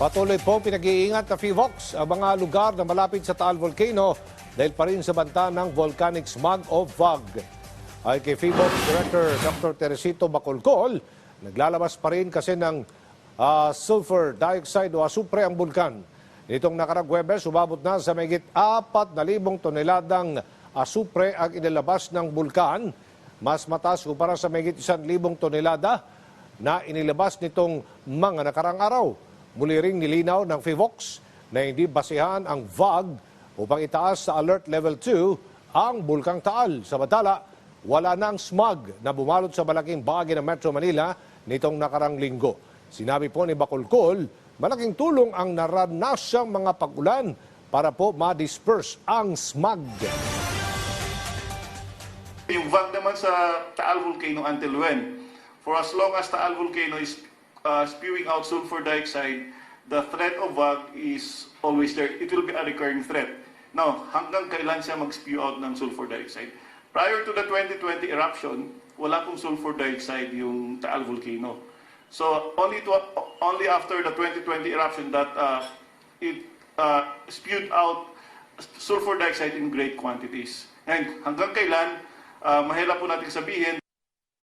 Patuloy po pinag-iingat na FIVOX ang mga lugar na malapit sa Taal Volcano dahil pa rin sa banta ng volcanic smog o VOG. Ay kay FIVOX Director Dr. Teresito Bacolcol, naglalabas pa rin kasi ng ah, sulfur dioxide o asupre ang bulkan. Nitong nakarang Webes, umabot na sa mayigit 4,000 toneladang asupre ang inilabas ng bulkan. Mas mataas kumpara sa mayigit 1,000 tonelada na inilabas nitong mga nakarang araw. Muli ring nilinaw ng FIVOX na hindi basihan ang VOG upang itaas sa Alert Level 2 ang Bulkang Taal. Samantala, wala na ang smog na bumalot sa malaking bahagi ng Metro Manila nitong nakarang linggo. Sinabi po ni Bacolcol, malaking tulong ang naranasang mga pagulan para po ma-disperse ang smog. Yung VAG naman sa Taal Volcano until when? For as long as Taal Volcano is uh, spewing out sulfur dioxide, the threat of VAG is always there. It will be a recurring threat. Now, hanggang kailan siya mag-spew out ng sulfur dioxide? Prior to the 2020 eruption, wala pong sulfur dioxide yung Taal Volcano. So, only to, only after the 2020 eruption that uh, it uh, spewed out sulfur dioxide in great quantities. And hanggang kailan, uh, mahirap po natin sabihin